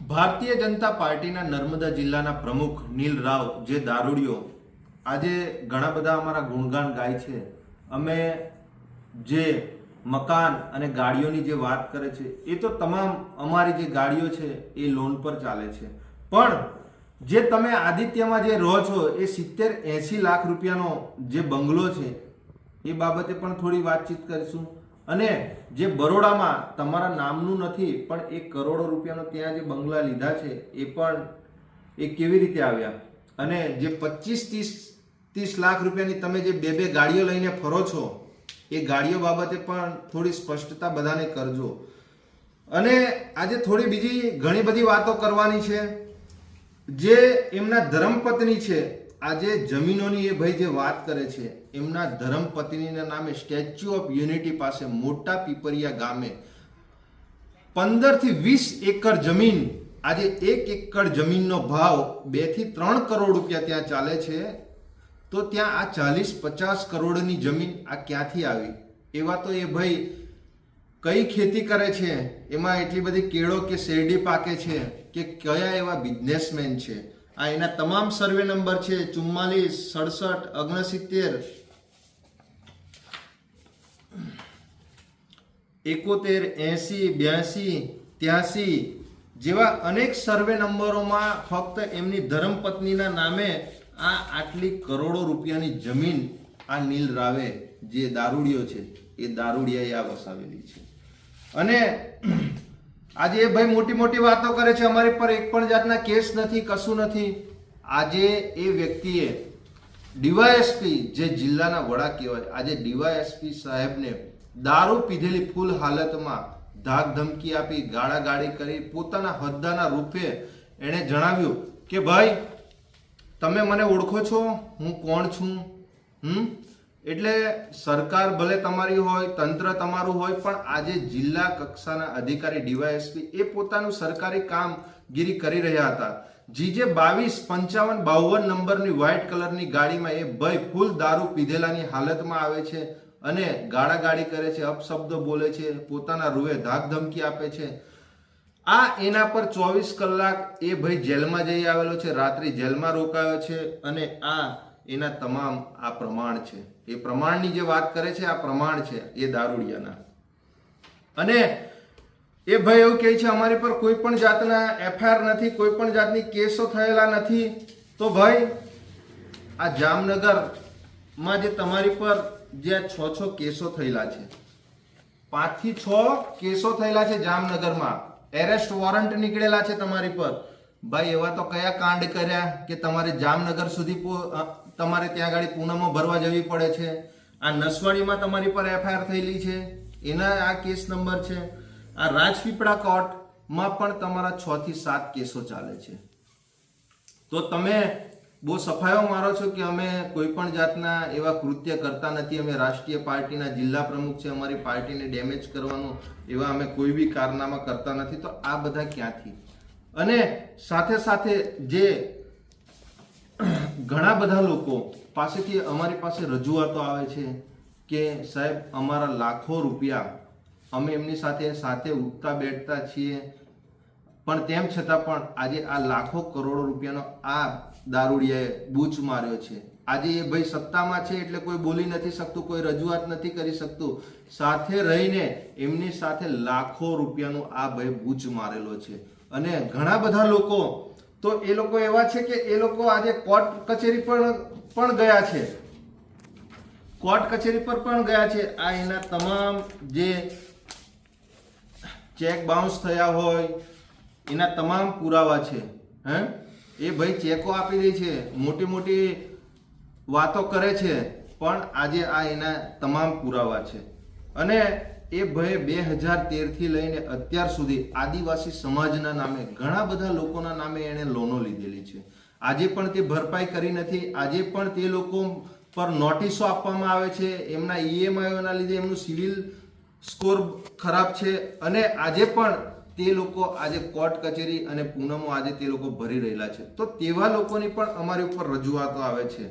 ભારતીય જનતા પાર્ટીના નર્મદા જિલ્લાના પ્રમુખ નીલ રાવ જે દારૂડિયો, આજે ઘણા બધા અમારા ગુણગાન ગાય છે. અમે જે મકાન અને ગાડીઓની જે વાત કરે છે, એ તો તમામ અમારી જે ગાડીઓ છે, એ લોન પર ચાલે છે. પણ જે તમે આદિત્યમાં જે રહો છો, એ સિત્તેર એંસી લાખ રૂપિયાનો જે બંગલો છે, એ બાબતે પણ થોડી વાતચીત કરીશું. અને જે બરોડામાં તમારા નામનું નથી, પણ એક કરોડો રૂપિયાનો ત્યાં જે બંગલા લીધા છે, એ પણ એ કેવી રીતે આવ્યા? અને જે પચીસ ત્રીસ ત્રીસ લાખ રૂપિયાની તમે જે બે બે ગાડીઓ લઈને ફરો છો, એ ગાડીઓ બાબતે પણ થોડી સ્પષ્ટતા બધાને કરજો. અને આજે થોડી બીજી ઘણી બધી વાતો કરવાની છે. જે એમના ધર્મપત્ની છે આજે જમીનોની એ ભાઈ જે વાત કરે છે, એમના ધર્મપત્નીના નામે સ્ટેચ્યુ ઓફ યુનિટી પાસે મોટા પીપરિયા ગામે પંદરથી વીસ એકર જમીન, આજે એક એકર જમીનનો ભાવ બેથી ત્રણ કરોડ રૂપિયા ત્યાં ચાલે છે, તો ત્યાં આ ચાલીસ પચાસ કરોડની જમીન આ ક્યાંથી આવી? એવા તો એ ભાઈ કઈ ખેતી કરે છે, એમાં એટલી બધી કેળો કે શેરડી પાકે છે, કે કયા એવા બિઝનેસમેન છે? આ એના તમામ સર્વે નંબર છે, ચુમ્માલીસ, સડસઠ, ઓગણસિત્તેર, એકોતેર એંસી બ્યાસી ત્યાસી જેવા અનેક સર્વે નંબરોમાં ફક્ત એમની ધર્મપત્નીના નામે આ આટલી કરોડો રૂપિયાની જમીન આ નીલ રાવે જે દારૂડિયો છે, એ દારૂડિયાએ આ વસાવેલી છે. અને આજે એ ભાઈ મોટી મોટી વાતો કરે છે, અમારી પર એક પણ જાતના કેસ નથી, કશું નથી. આજે એ વ્યક્તિએ ડીવાયએસપી, જે જિલ્લાના વડા કહેવાય, આજે ડીવાયએસપી સાહેબને દારૂ પીધેલી ફૂલ હાલતમાં ધાક ધમકી આપી, ગાળાગાળી કરી, પોતાના હોદ્દાના રૂપે એણે જણાવ્યું કે, ભાઈ, તમે મને ઓળખો છો? હું કોણ છું? હમ? એટલે સરકાર ભલે તમારી હોય, તંત્ર તમારું હોય, પણ આજે જિલ્લા કક્ષાના અધિકારી ડીવાયએસપી એ પોતાનું સરકારી કામગીરી કરી રહ્યા હતા. જીજે બાવીસ, પંચાવન, બાવન નંબરની વ્હાઇટ કલરની ગાડીમાં એ ભય ફૂલ દારૂ પીધેલાની હાલતમાં આવે છે અને ગાળાગાળી કરે છે, અપશબ્દો બોલે છે, પોતાના રૂએ ધાક ધમકી આપે છે. આ એના પર ચોવીસ કલાક એ ભાઈ જેલમાં જઈ આવેલો છે, રાત્રિ જેલમાં રોકાયો છે અને આ એના તમામ આ પ્રમાણ છે. એ પ્રમાણની જે વાત કરે છે, આ પ્રમાણ છે, એ દારૂડિયાના. અને એ ભાઈ એવું કહે છે, અમારી પર કોઈ પણ જાતના એફઆઈઆર નથી, કોઈ પણ જાતની કેસો થયેલા નથી. તો ભાઈ, આ જામનગરમાં જે તમારી પર જે છ છ કેસો થયેલા છે, પાંચથી છ કેસો થયેલા છે જામનગરમાં. એરેસ્ટ વોરંટ નીકળેલા છે તમારી પર. ભાઈ, એવા તો કયા કાંડ કર્યા કે તમારે જામનગર સુધી તમારે ત્યાં આગળ પૂનામાં ભરવા જવી પડે છે. આ નસવાડીમાં તમારી પર એફઆઈઆર થયેલી છે. એના આ કેસ નંબર છે. આ રાજપીપળા કોર્ટમાં પણ તમારા છ થી સાત કેસો ચાલે છે. તો તમે બહુ સફાયો મારો છો કે અમે કોઈ પણ જાતના એવા કૃત્ય કરતા નથી. અમે રાષ્ટ્રીય પાર્ટીના જિલ્લા પ્રમુખ છે. અમારી પાર્ટીને ડેમેજ કરવાનું એવા અમે કોઈ બી કારનામા કરતા નથી. તો આ બધા ક્યાંથી? અને સાથે સાથે જે ઘણા બધા લોકો પાસેથી અમારી પાસે રજૂઆતો આવે છે કે, સાહેબ, અમારા લાખો રૂપિયા અમે એમની સાથે સાથે ઉઠતા બેઠતા છીએ. પણ તેમ છતાં પણ આજે આ લાખો કરોડો રૂપિયાનો આ દારૂડિયાએ બૂચ માર્યો છે. આજે એ ભાઈ સત્તામાં છે એટલે કોઈ બોલી નથી શકતું, કોઈ રજૂઆત નથી કરી શકતું. સાથે રહીને એમની સાથે લાખો રૂપિયાનું આ ભાઈ બૂચ મારેલો છે. અને ઘણા બધા લોકો તો એ લોકો એવા છે કે એ લોકો આજે કોર્ટ કચેરી પણ પણ ગયા છે. કોર્ટ કચેરી પર પણ ગયા છે. આ એના તમામ જે ચેક બાઉન્સ થયા હોય, એના તમામ પુરાવા છે. હે? એ ભાઈ ચેકો આપી દે છે. મોટી મોટી વાતો કરે છે. પણ આજે આ એના તમામ પુરાવા છે. અને એ ભય બે હજાર તેરથી લઈને અત્યાર સુધી આદિવાસી સમાજના નામે ઘણા બધા લોકોના નામે એણે લોનો લીધેલી છે. આજે પણ તે ભરપાઈ કરી નથી. આજે પણ તે લોકો પર નોટિસો આપવામાં આવે છે. એમના ઈએમઆઈઓના લીધે એમનું સિવિલ સ્કોર ખરાબ છે અને આજે પણ તે લોકો આજે કોર્ટ કચેરી અને પૂનમો આજે તે લોકો ભરી રહેલા છે. તો તેવા લોકોની પણ અમારી ઉપર રજૂઆતો આવે છે.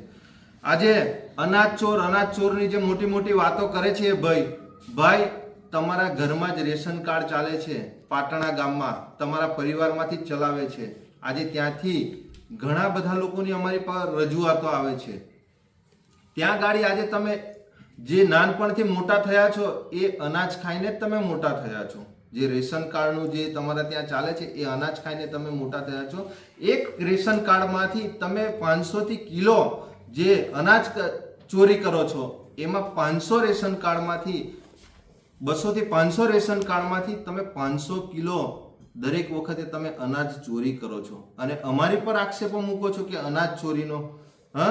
આજે અનાજ ચોર, અનાજ ચોરની જે મોટી મોટી વાતો કરે છે એ ભાઈ ભાઈ તમારા ઘરમાં જ રેશન કાર્ડ ચાલે છે, પાટણા ગામમાં, તમારા પરિવારમાંથી જ ચલાવે છે. આજે ત્યાંથી ઘણા બધા લોકોની અમારી પર રજૂઆતો આવે છે. ત્યાં ગાડી આજે તમે જે નાનપણથી મોટા થયા છો, એ અનાજ ખાઈને જ તમે મોટા થયા છો. જે રેશન કાર્ડનું જે તમારા ત્યાં ચાલે છે, એ અનાજ ખાઈને તમે મોટા થયા છો. એક રેશન કાર્ડમાંથી તમે પાંચસોથી કિલો જે અનાજ ચોરી કરો છો, એમાં પાંચસો રેશન કાર્ડમાંથી બસોથી પાંચસો રેશન કાર્ડમાંથી તમે પાંચસો કિલો દરેક વખતે તમે અનાજ ચોરી કરો છો. અને અમારી પર આક્ષેપો મૂકો છો કે અનાજ ચોરીનો, હા?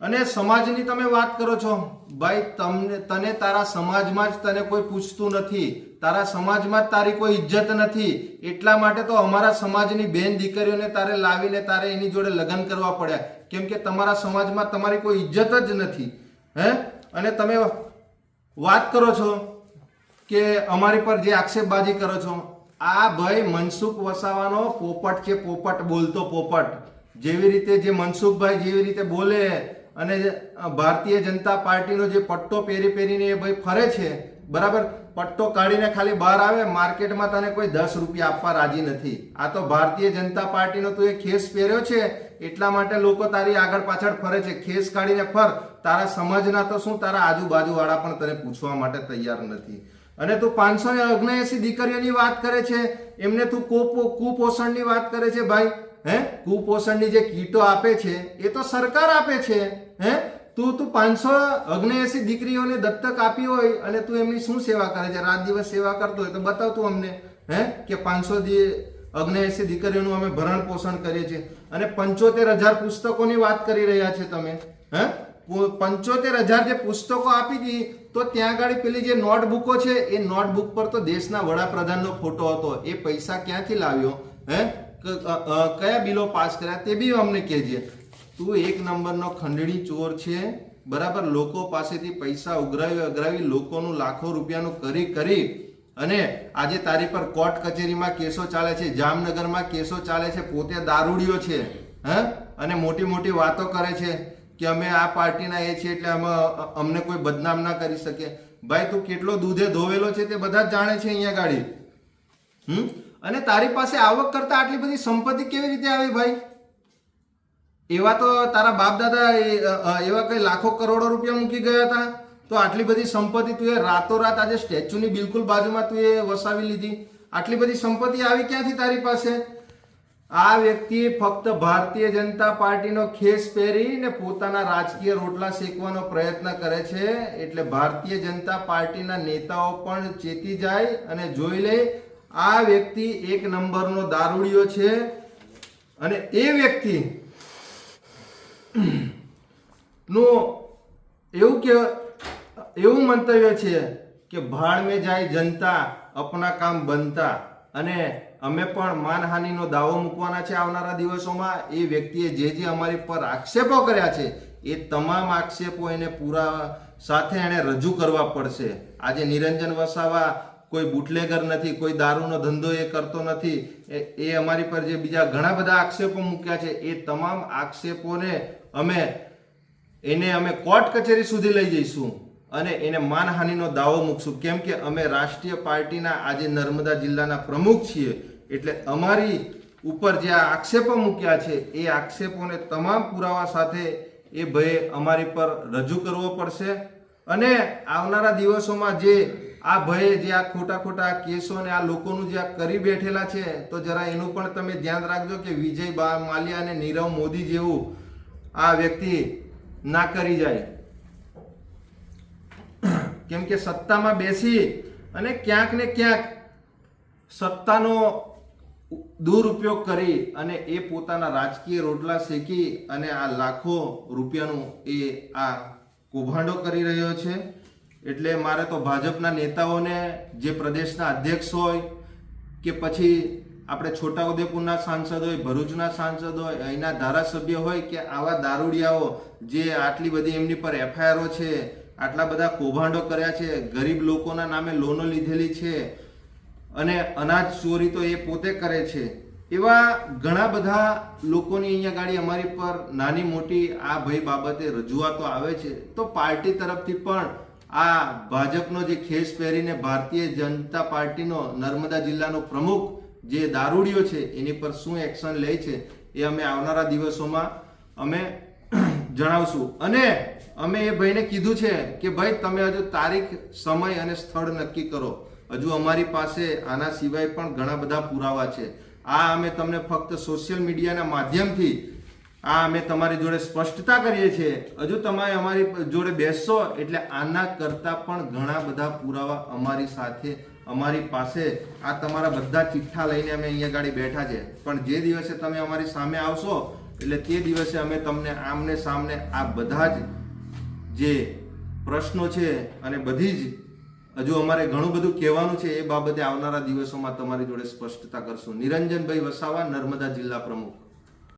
અને સમાજની તમે વાત કરો છો, ભાઈ, તમને, તને તારા સમાજમાં જ તને કોઈ પૂછતું નથી. તારા સમાજમાં જ તારી કોઈ ઇજ્જત નથી. એટલા માટે તો અમારા સમાજની બેન દીકરીઓને તારે લાવીને તારે એની જોડે લગ્ન કરવા પડ્યા. કેમ કે તમારા સમાજમાં તમારી કોઈ ઇજ્જત જ નથી. હે? અને તમે વાત કરો છો કે અમારી પર જે આક્ષેપબાજી કરો છો, આ ભાઈ મનસુખ વસાવાનો પોપટ છે પોપટ બોલતો પોપટ. જેવી રીતે જે મનસુખભાઈ જેવી રીતે બોલે અને ભારતીય જનતા પાર્ટીનો જે પટ્ટો પહેરી પહેરીને એ ભાઈ ફરે છે, બરાબર? પટ્ટો કાઢીને ખાલી બહાર આવે, માર્કેટમાં તને કોઈ દસ રૂપિયા આપવા રાજી નથી. આ તો ભારતીય જનતા પાર્ટીનો તું એ ખેસ પહેર્યો છે, એટલા માટે લોકો તારી આગળ પાછળ ફરે છે. ખેસ કાઢીને ફર. તારા સમજના તો શું, તારા આજુબાજુવાળા પણ તને પૂછવા માટે તૈયાર નથી. અને તું પાંચસો ઓગણએસી દીકરીઓની વાત કરે છે, એમને તું કુપો- કુપોષણની વાત કરે છે ભાઈ, હે? કુપોષણની જે કીટો આપે છે, એ તો સરકાર આપે છે, હે? તું તું પાંચસો ઓગણએસી દીકરીઓને દત્તક આપી હોય અને તું એમની શું સેવા કરે છે? રાત દિવસ સેવા કરતો હોય તો બતાવ તું અમને, હે? કે પાંચસો ઓગણએસી દીકરીઓનું અમે ભરણ પોષણ કરીએ છીએ. અને પંચોતેર હજાર પુસ્તકોની વાત કરી રહ્યા છે તમે, હે? પંચોતેર હજાર જે પુસ્તકો આપી હતી તો ત્યાં આગળ પેલી જે નોટબુકો છે, એ નોટબુક પર તો દેશના વડાપ્રધાનનો ફોટો હતો. એ પૈસા ક્યાંથી લાવ્યો? હે? કયા બિલો પાસ કર્યા? તે બી અમને કહેજે. તું એક નંબરનો ખંડણી ચોર છે. બરાબર? લોકો પાસેથી પૈસા ઉઘરાવી અઘરાવી લોકોનું લાખો રૂપિયાનું કરી કરી. અને આજે તારી પર કોર્ટ કચેરીમાં કેસો ચાલે છે, જામનગરમાં કેસો ચાલે છે, પોતે દારૂડિયો છે. હ? અને મોટી મોટી વાતો કરે છે. કે અમે આ પાર્ટીના એ છીએ એટલે અમે, અમને કોઈ બદનામ ના કરી શકે. ભાઈ, તું કેટલો દૂધે ધોવેલો છે તે બધા જ જાણે છે અહીંયા ગાડી. હમ? અને તારી પાસે આવક કરતા આટલી બધી સંપત્તિ કેવી રીતે આવી ભાઈ? એવા તો તારા બાપ દાદા એવા કઈ લાખો કરોડો રૂપિયા મૂકી ગયા હતા. તો આટલી બધી સંપત્તિ તું એ રાતોરાત આજે સ્ટેચ્યુની બિલકુલ બાજુમાં તું એ વસાવી લીધી. આટલી બધી સંપત્તિ આવી ક્યાંથી તારી પાસે? આ વ્યક્તિ ફક્ત ભારતીય જનતા પાર્ટીનો ખેસ પહેરીને પોતાના રાજકીય રોટલા શેકવાનો પ્રયત્ન કરે છે, એટલે ભારતીય જનતા પાર્ટીના નેતાઓ પણ ચેતી જાય અને જોઈ લે, આ વ્યક્તિ એક નંબરનો દારૂડિયો છે. અને એ વ્યક્તિ નું એવું કે, એવું મંતવ્ય છે કે ભાડ મેં જાય જનતા અપના કામ બનતા અને અમે પણ માનહાનિનો દાવો મૂકવાના છે આવનારા દિવસોમાં. એ વ્યક્તિએ જે જે અમારી પર આક્ષેપો કર્યા છે, એ તમામ આક્ષેપો એને પૂરા સાથે એને રજૂ કરવા પડશે. આજે નિરંજન વસાવા કોઈ બુટલેગર નથી, કોઈ દારૂનો ધંધો એ કરતો નથી. એ અમારી પર જે બીજા ઘણા બધા આક્ષેપો મૂક્યા છે, એ તમામ આક્ષેપોને અમે, એને અમે કોર્ટ કચેરી સુધી લઈ જઈશું અને એને માનહાનિનો દાવો મૂકશું. કેમ કે અમે રાષ્ટ્રીય પાર્ટીના આજે નર્મદા જિલ્લાના પ્રમુખ છીએ. એટલે અમારી ઉપર જે આક્ષેપો મૂક્યા છે, એ આક્ષેપોને તમામ પુરાવા સાથે એ ભયે અમારી પર રજૂ કરવો પડશે. અને આવનારા દિવસોમાં જે આ ભયે જે આ ખોટા ખોટા કેસો ને આ લોકોનું જે આ કરી બેઠેલા છે, તો જરા એનું પણ તમે ધ્યાન રાખજો કે વિજય બા માલ્યા અને નીરવ મોદી જેવું આ વ્યક્તિ ના કરી જાય. કેમ કે સત્તામાં બેસી અને ક્યાંક ને ક્યાંક સત્તાનો દુરુપયોગ કરી અને એ પોતાના રાજકીય રોટલા શેકી અને આ લાખો રૂપિયાનું એ આ કૌભાંડો કરી રહ્યો છે. એટલે મારે તો ભાજપના નેતાઓને, જે પ્રદેશના અધ્યક્ષ હોય કે પછી આપણે છોટાઉદેપુરના સાંસદ હોય, ભરૂચના સાંસદ હોય, અહીંના ધારાસભ્ય હોય કે આવા દારૂડિયાઓ જે આટલી બધી એમની પર એફઆઈઆરો છે, આટલા બધા કૌભાંડો કર્યા છે, ગરીબ લોકોના નામે લોનો લીધેલી છે અને અનાજ ચોરી તો એ પોતે કરે છે. એવા ઘણા બધા લોકોની અહીંયા ગાડી અમારી પર નાની મોટી આ ભય બાબતે રજૂઆતો આવે છે. તો પાર્ટી તરફથી પણ આ ભાજપનો જે ખેસ પહેરીને ભારતીય જનતા પાર્ટીનો નર્મદા જિલ્લાનો પ્રમુખ જે દારૂડિયો છે, એની પર શું એક્શન લે છે, એ અમે આવનારા દિવસોમાં અમે જણાવશું. અને અમે એ ભાઈને કીધું છે કે, ભાઈ, તમે હજુ તારીખ, સમય અને સ્થળ નક્કી કરો. હજુ અમારી પાસે આના સિવાય પણ ઘણા બધા પુરાવા છે. આ અમે તમને ફક્ત સોશિયલ મીડિયાના માધ્યમથી આ અમે તમારી જોડે સ્પષ્ટતા કરીએ છીએ. હજુ તમે અમારી જોડે બેસશો એટલે આના કરતાં પણ ઘણા બધા પુરાવા અમારી સાથે, અમારી પાસે આ તમારા બધા ચિઠ્ઠા લઈને અમે અહીંયા ગાડી બેઠા છે. પણ જે દિવસે તમે અમારી સામે આવશો, એટલે તે દિવસે અમે તમને આમને સામને આ બધા જ જે પ્રશ્નો છે અને બધી જ હજુ અમારે ઘણું બધું કહેવાનું છે એ બાબતે આવનારા દિવસોમાં તમારી જોડે સ્પષ્ટતા કરશું. નિરંજનભાઈ વસાવા, નર્મદા જિલ્લા પ્રમુખ.